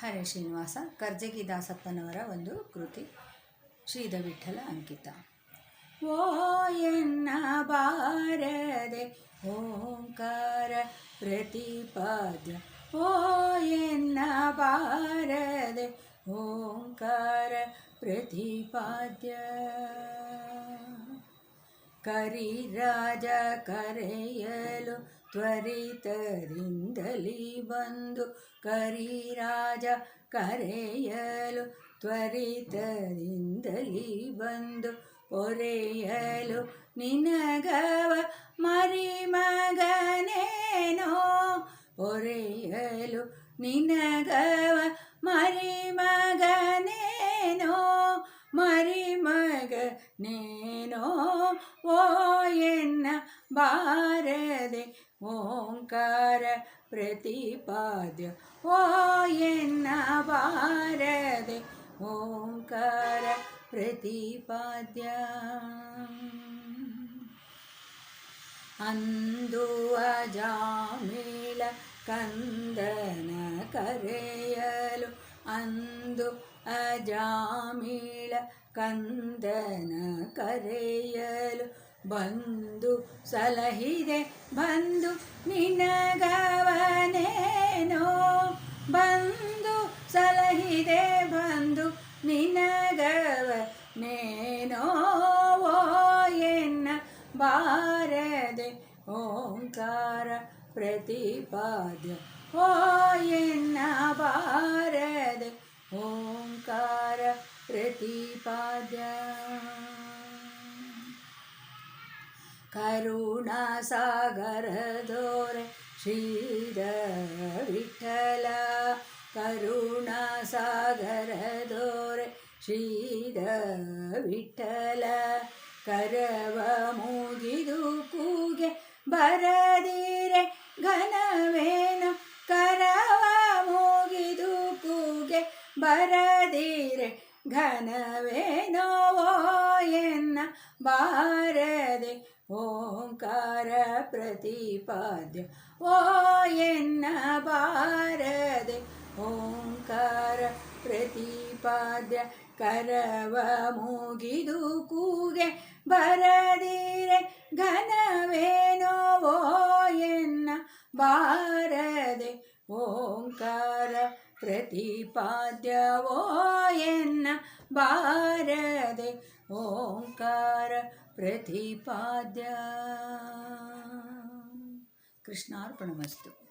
ಹರೇ ಶ್ರೀನಿವಾಸ ಕರ್ಜಗಿ ದಾಸಪ್ಪನವರ ಒಂದು ಕೃತಿ ಶ್ರೀದ ವಿಠಲ ಅಂಕಿತ. ಓ ಎನ್ನ ಬಾರದೆ ಓಂಕಾರ ಪ್ರತಿಪಾದ್ಯ. ಓ ಎನ್ನ ಬಾರದೆ ಓಂಕಾರ ಪ್ರತಿಪಾದ್ಯ. ಕರಿರಾಜ ಕರೆಯಲು ತ್ವರಿತರಿಂದಲಿ ಬಂದು ಕರಿರಾಜ ಕರೆಯಲು ತ್ವರಿತರಿಂದಲಿ ಬಂದು ಪೊರೆಯಲು ನಿನಗವ ಮರಿಮಗನೇನೋ? ಪೊರೆಯಲು ನಿನಗವ ಮರಿಮಗನೇನೋ ಮರಿಮಗನೇನೋ ಓ ಎನ್ನ ಬಾರದೆ ಓಂಕಾರ ಪ್ರತಿಪಾದ್ಯ ಓ ಎನ್ನ ಬಾರದೆ ಓಂಕಾರ ಪ್ರತಿಪಾದ್ಯ ಅಂದು ಅಜಾಮಿಳ ಕಂದನ ಕರೆಯಲು ಅಂದು ಅಜಾಮಿಳ ಕಂದನ ಕರೆಯಲು ಬಂದು ಸಲಹಿದೆ, ಬಂದು ನಿನಗವನೇನೋ? ಬಂದು ಸಲಹಿದೆ, ಬಂದು ನಿನಗವನೇನೋ? ಎನ್ನ ಬಾರದೆ ಓಂಕಾರ ಪ್ರತಿಪಾದ್ಯ, ಓ ಎನ್ನ ಬಾರದೆ ಕರುಣಾಸಾಗರದೋರೆ ಶ್ರೀರ ವಿಠಲ ಕರುಣಾಸಾಗರದೋರೆ ಶ್ರೀರ ವಿಠಲ ಕರವ ಮುಗಿದು ಕೂಗೆ ಬರದಿರೆ ಘನವೇನು ಕರವ ಮುಗಿದು ಕೂಗೆ ಬರದಿರೆ ಘನವೇನೋ ಎನ್ನ ಬಾರದೆ ಓಂಕಾರ ಪ್ರತಿಪಾದ್ಯ ಓ ಎನ್ನ ಬಾರದೆ ಓಂಕಾರ ಪ್ರತಿಪಾದ್ಯ ಕರವ ಮುಗಿದು ಕೂಗೆ ಬರದಿರೆ ಘನವೇನೋ ಓ ಎನ್ನ ಬಾರದೆ ಓಂಕಾರ ಪ್ರತಿಪಾದ್ಯ ಓ ಎನ್ನ ಬಾರದೆ ಓಂಕಾರ ಪ್ರತಿಪಾದ್ಯ. ಕೃಷ್ಣಾರ್ಪಣಮಸ್ತು.